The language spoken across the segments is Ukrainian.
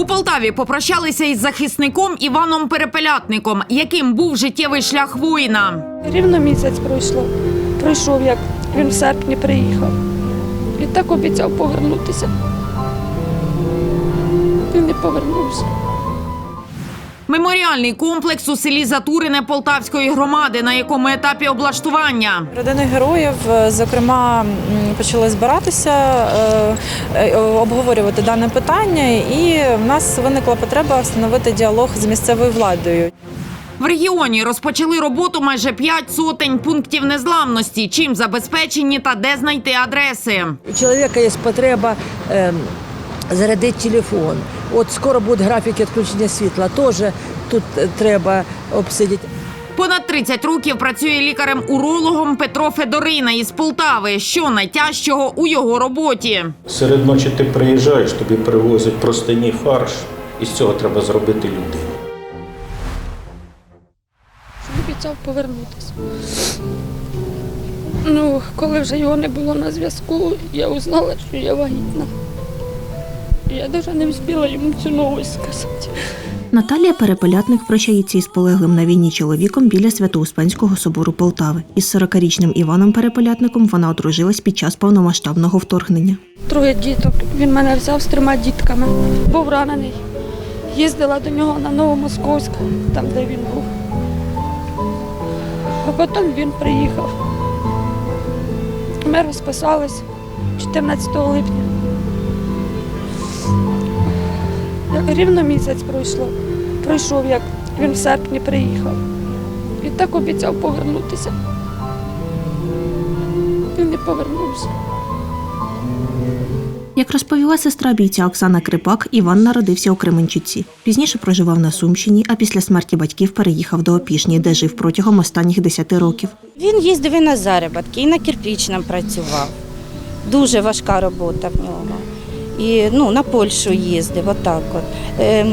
У Полтаві попрощалися із захисником Іваном Перепелятником, яким був життєвий шлях воїна. Рівно місяць пройшло. Пройшов, як він в серпні приїхав. І так обіцяв повернутися. Він не повернувся. Меморіальний комплекс у селі Затурине Полтавської громади, на якому етапі облаштування. Родини героїв, е, зокрема, почали збиратися, е, е, обговорювати дане питання, і в нас виникла потреба встановити діалог з місцевою владою. В регіоні розпочали роботу майже п'ять сотень пунктів незламності. Чим забезпечені та де знайти адреси. У чоловіка є потреба ем, зарядити телефон. От скоро буде графік відключення світла. Теж тут е, треба обсидіти. Понад 30 років працює лікарем-урологом Петро Федорина із Полтави. Що найтяжчого у його роботі? Серед ночі ти приїжджаєш, тобі привозять простині фарш, і з цього треба зробити людину. Він обіцяв повернутися. Ну, коли вже його не було на зв'язку, я узнала, що я вагітна. Я навіть не встигла йому цю новость сказати. Наталія Перепелятник прощається із полеглим на війні чоловіком біля Свято-Успенського собору Полтави. Із 40-річним Іваном Перепелятником вона одружилась під час повномасштабного вторгнення. Троє діток. Він мене взяв з трьома дітками. Був ранений. Їздила до нього на Новомосковськ, там, де він був. А потім він приїхав. Ми розписались 14 липня. Рівно місяць пройшло. Пройшов, як він в серпні приїхав. І так обіцяв повернутися. Він не повернувся. Як розповіла сестра бійця Оксана Крипак, Іван народився у Кременчуці. Пізніше проживав на Сумщині, а після смерті батьків переїхав до Опішні, де жив протягом останніх 10 років. Він їздив і на заробітки, і на кирпічному працював. Дуже важка робота в нього. І ну, на Польщу їздив, отак от. Ем,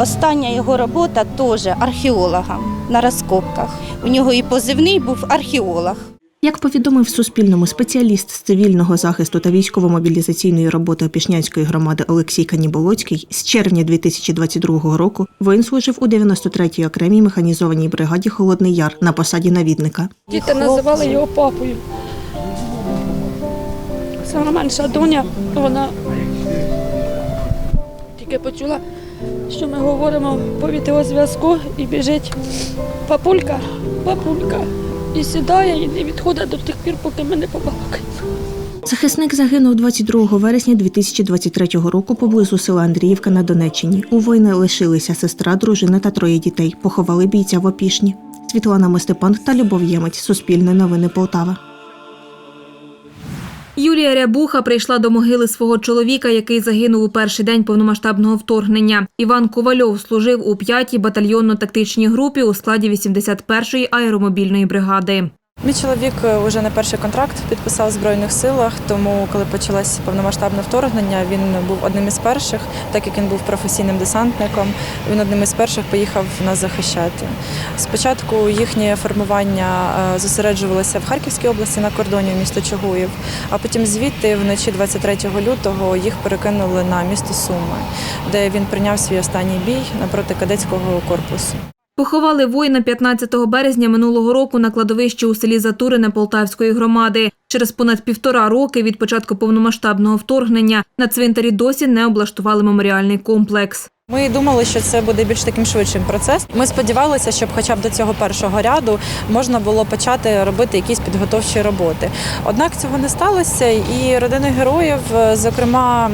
остання його робота теж археологом на розкопках. У нього і позивний був археолог. Як повідомив Суспільному спеціаліст з цивільного захисту та військово-мобілізаційної роботи Опішнянської громади Олексій Каніболоцький, з червня 2022 року воїн служив у 93-й окремій механізованій бригаді Холодний Яр на посаді навідника. Діти називали його папою. Сама менша доня, вона тільки почула, що ми говоримо по відеозв'язку і біжить папулька, папулька. І сідає і не відходить до тих пір, поки ми не побалакаємо. Захисник загинув 22 вересня 2023 року поблизу села Андріївка на Донеччині. У воїна лишилися сестра, дружина та троє дітей. Поховали бійця в Опішні. Світлана Мостепан та Любов Ємець. Суспільне новини Полтава. Юлія Рябуха прийшла до могили свого чоловіка, який загинув у перший день повномасштабного вторгнення. Іван Ковальов служив у 5-й батальйонно-тактичній групі у складі 81-ї аеромобільної бригади. Мій чоловік вже не перший контракт підписав в Збройних силах, тому коли почалось повномасштабне вторгнення, він був одним із перших, так як він був професійним десантником. Він одним із перших поїхав нас захищати. Спочатку їхнє формування е, зосереджувалося в Харківській області на кордоні місто Чугуїв, а потім звідти вночі 23 лютого їх перекинули на місто Суми, де він прийняв свій останній бій напроти кадетського корпусу. Поховали воїна 15 березня минулого року на кладовищі у селі Затурине Полтавської громади. Через понад півтора роки від початку повномасштабного вторгнення на цвинтарі досі не облаштували меморіальний комплекс. Ми думали, що це буде більш таким швидшим процес. Ми сподівалися, щоб хоча б до цього першого ряду можна було почати робити якісь підготовчі роботи. Однак цього не сталося, і родини героїв, е, зокрема,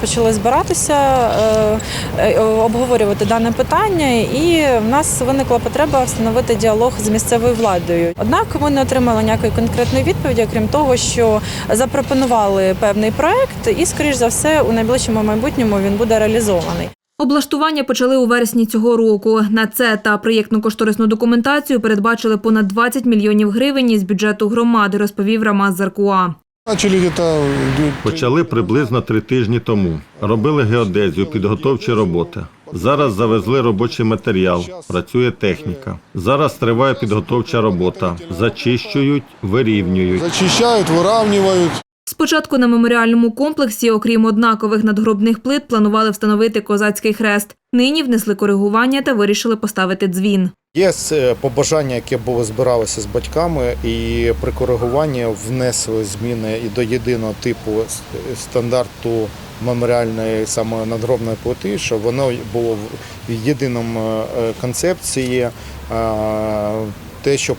почали збиратися, е, е, обговорювати дане питання, і в нас виникла потреба встановити діалог з місцевою владою. Однак ми не отримали ніякої конкретної відповіді, крім того, що запропонували певний проект, і, скоріш за все, у найближчому майбутньому він буде реалізований. Облаштування почали у вересні цього року. На це та проєктно-кошторисну документацію передбачили понад 20 мільйонів гривень із бюджету громади, розповів Рамаз Заркуа. Почали приблизно три тижні тому. Робили геодезію, підготовчі роботи. Зараз завезли робочий матеріал, працює техніка. Зараз триває підготовча робота. Зачищують, вирівнюють. зачищают, выравнивают. Спочатку на меморіальному комплексі, окрім однакових надгробних плит, планували встановити козацький хрест. Нині внесли коригування та вирішили поставити дзвін. Є е, побажання, яке було збиралося з батьками, і при коригуванні внесли зміни і до єдиного типу стандарту меморіальної саме надгробної плити, щоб воно було в єдиному е, концепції. Те, що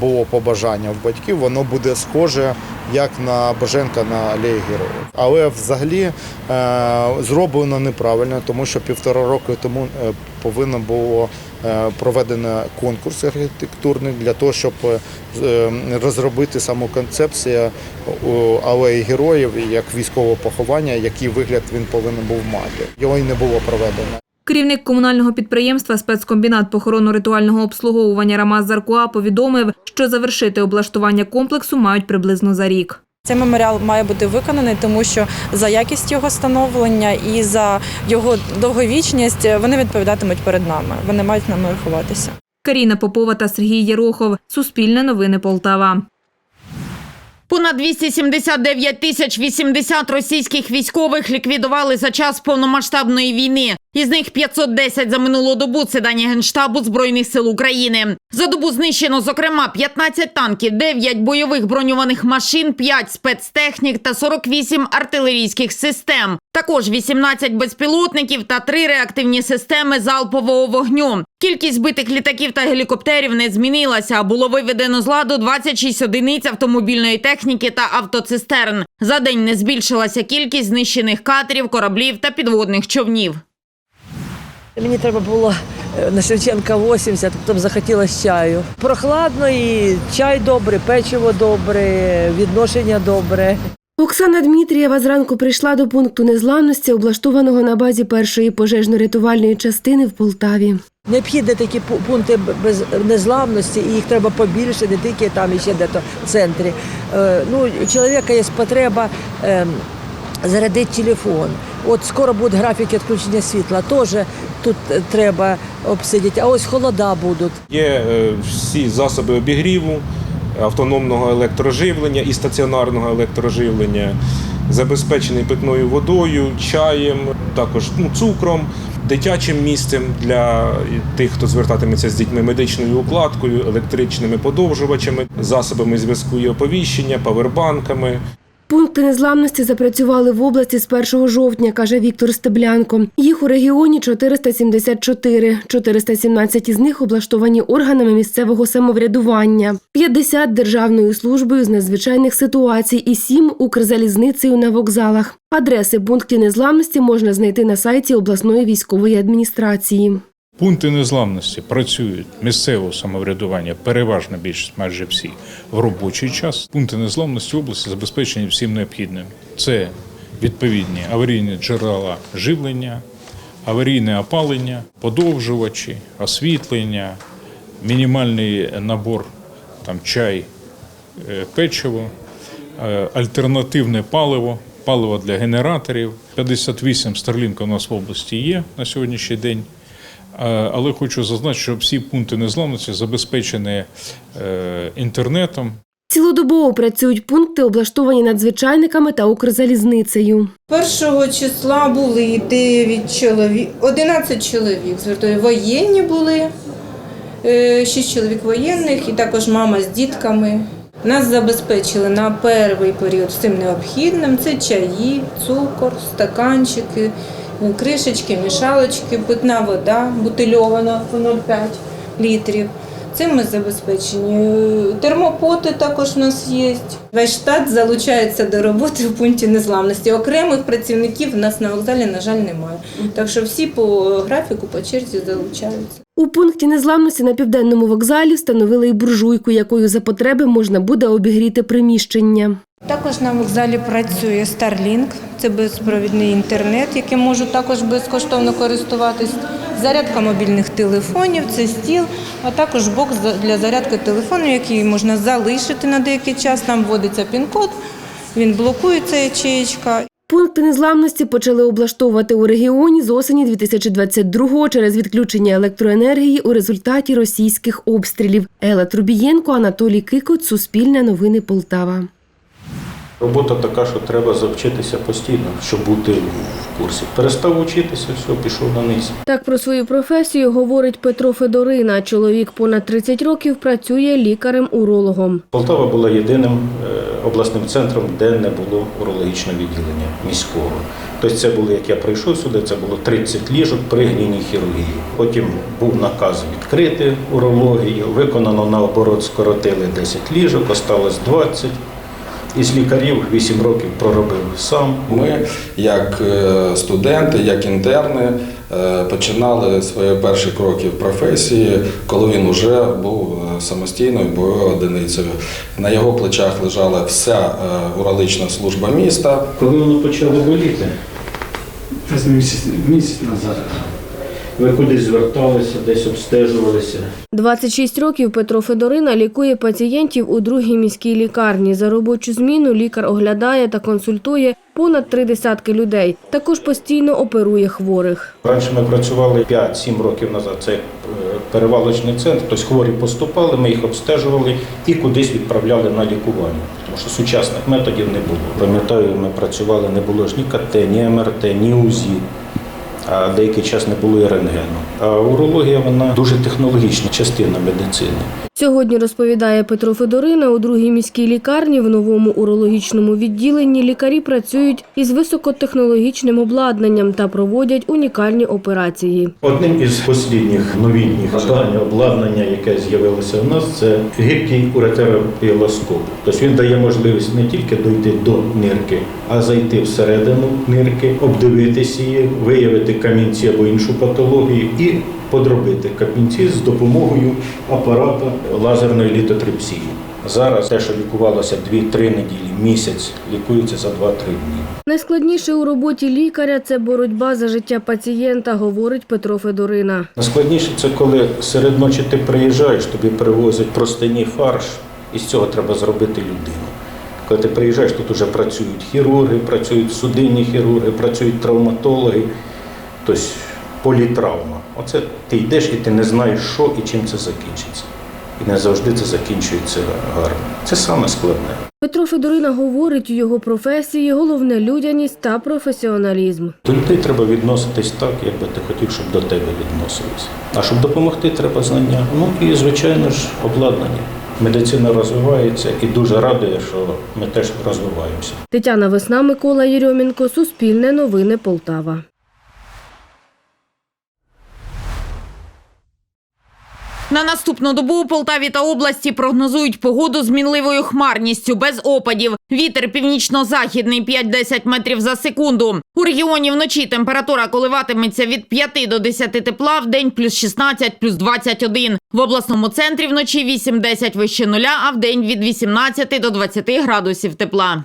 було побажання в батьків, воно буде схоже як на Боженка на алеї героїв. Але взагалі е, зроблено неправильно, тому що півтора року тому е, повинно було е, проведено конкурс архітектурний для того, щоб розробити саму концепцію алеї героїв як військового поховання, який вигляд він повинен був мати. Його й не було проведено. Керівник комунального підприємства спецкомбінат похоронно-ритуального обслуговування Рамаз Заркуа повідомив, що завершити облаштування комплексу мають приблизно за рік. Цей меморіал має бути виконаний, тому що за якість його становлення і за його довговічність вони відповідатимуть перед нами. Вони мають нами рахуватися. Каріна Попова та Сергій Єрохов. Суспільне новини Полтава. Понад 279 тисяч 80 російських військових ліквідували за час повномасштабної війни. Із них 510 за минулу добу. Це дані Генштабу Збройних сил України. За добу знищено, зокрема, 15 танків, 9 бойових броньованих машин, 5 спецтехнік та 48 артилерійських систем. Також 18 безпілотників та 3 реактивні системи залпового вогню. Кількість збитих літаків та гелікоптерів не змінилася. а Було виведено з ладу 26 одиниць автомобільної техніки та автоцистерн. За день не збільшилася кількість знищених катерів, кораблів та підводних човнів. Мені треба було е, на Шевченка 80, потім захотілося чаю. Прохладно і чай добрий, печиво добре, відношення добре. Оксана Дмитрієва зранку прийшла до пункту незламності, облаштованого на базі першої пожежно-рятувальної частини в Полтаві. Необхідні такі пункти без незламності, і їх треба побільше, не тільки там і ще де-то в центрі. Е, Ну, у чоловіка є потреба ем, зарядити телефон. От скоро буде графік відключення світла, теж тут е, треба обсидіти. А ось холода будуть. Є е, всі засоби обігріву, автономного електроживлення і стаціонарного електроживлення, забезпечений питною водою, чаєм, також ну, цукром, дитячим місцем для тих, хто звертатиметься з дітьми, медичною укладкою, електричними подовжувачами, засобами зв'язку і оповіщення, павербанками. Пункти незламності запрацювали в області з 1 жовтня, каже Віктор Стеблянко. Їх у регіоні 474. 417 із них облаштовані органами місцевого самоврядування, 50 – державною службою з надзвичайних ситуацій і 7 – Укрзалізницею на вокзалах. Адреси пунктів незламності можна знайти на сайті обласної військової адміністрації. Пункти незламності працюють місцевого самоврядування, переважна більшість, майже всі, в робочий час. Пункти незламності області забезпечені всім необхідним. Це відповідні аварійні джерела живлення, аварійне опалення, подовжувачі, освітлення, мінімальний набор там, чай, е, печиво, е, альтернативне паливо, паливо для генераторів. 58 Starlink у нас в області є на сьогоднішній день. Е, Але хочу зазначити, що всі пункти незламності забезпечені е, інтернетом. Цілодобово працюють пункти, облаштовані надзвичайниками та Укрзалізницею. Першого числа були 9 чоловік, 11 чоловік. звертаю, Воєнні були, 6 чоловік воєнних і також мама з дітками. Нас забезпечили на перший період всім необхідним. Це чаї, цукор, стаканчики, кришечки, мішалочки, питна вода бутильована по 0,5 літрів. Цим ми забезпечені. Термопоти також у нас є. Весь штат залучається до роботи в пункті незламності. Окремих працівників у нас на вокзалі, на жаль, немає. Так що всі по графіку, по черзі залучаються. У пункті незламності на південному вокзалі встановили і буржуйку, якою за потреби можна буде обігріти приміщення. Також на вокзалі працює Starlink, це безпровідний інтернет, яким можуть також безкоштовно користуватись. Зарядка мобільних телефонів, це стіл, а також бокс для зарядки телефону, який можна залишити на деякий час. Там вводиться пін-код, він блокується ячеєчка. Пункти незламності почали облаштовувати у регіоні з осені 2022-го через відключення електроенергії у результаті російських обстрілів. Елла Трубієнко, Анатолій Кикот, Суспільне новини Полтава. Робота така, що треба завчитися постійно, щоб бути в курсі. Перестав вчитися, все, пішов на низ. Так про свою професію говорить Петро Федорина. Чоловік понад 30 років працює лікарем-урологом. Полтава була єдиним е, обласним центром, де не було урологічного відділення міського. Тобто це було, як я прийшов сюди, це було 30 ліжок при гнійній хірургії. Потім був наказ відкрити урологію, виконано наоборот, скоротили 10 ліжок, осталось 20. Із лікарів 8 років проробив сам. Ми, як е, студенти, як інтерни, е, починали свої перші кроки в професії, коли він вже був е, самостійною бойовою одиницею. На його плечах лежала вся урологічна служба міста. Коли воно почало боліти, Десь місяць, місяць назад. Ви кудись зверталися, десь обстежувалися. 26 років Петро Федорина лікує пацієнтів у другій міській лікарні. За робочу зміну лікар оглядає та консультує понад три десятки людей. Також постійно оперує хворих. Раніше ми працювали 5-7 років назад. Це е, перевалочний центр. Тобто хворі поступали, ми їх обстежували і кудись відправляли на лікування. Тому що сучасних методів не було. Пам'ятаю, ми працювали, не було ж ні КТ, ні МРТ, ні УЗІ. А деякий час не було і рентгену. А урологія вона дуже технологічна частина медицини. Сьогодні розповідає Петро Федорина, у другій міській лікарні в новому урологічному відділенні лікарі працюють із високотехнологічним обладнанном та проводять унікальні операції. Одним із останніх новітніх останнє обладнання, яке з'явилося в нас, це гибкий уретеропілоскоп. Тобто він дає можливість не тільки дойти до нирки, а зайти всередину нирки, обдивитися її, виявити камінці або іншу патологію і подробити камінці з допомогою апарата лазерної літотрипсії. Зараз те, що лікувалося 2-3 неділі, місяць, лікується за 2-3 дні. Найскладніше у роботі лікаря це боротьба за життя пацієнта, говорить Петро Федорина. Найскладніше це коли серед ночі ти приїжджаєш, тобі привозять простині фарш, і з цього треба зробити людину. Коли ти приїжджаєш, тут вже працюють хірурги, працюють судинні хірурги, працюють травматологи, тобто політравма. Оце ти йдеш і ти не знаєш, що і чим це закінчиться. І не завжди це закінчується гарно. Це саме складне. Петро Федорина говорить, у його професії головне людяність та професіоналізм. До людей треба відноситись так, як би ти хотів, щоб до тебе відносились. А щоб допомогти, треба знання. Ну і, звичайно ж, обладнання. Медицина розвивається і дуже радує, що ми теж розвиваємося. Тетяна Весна, Микола Єрьомінко, Суспільне новини Полтава. На наступну добу у Полтаві та області прогнозують погоду з мінливою хмарністю, без опадів. Вітер північно-західний 5-10 метрів за секунду. У регіоні вночі температура коливатиметься від 5 до 10 тепла, в день плюс 16, плюс 21. В обласному центрі вночі 8-10 вище нуля, а в день від 18 до 20 градусів тепла.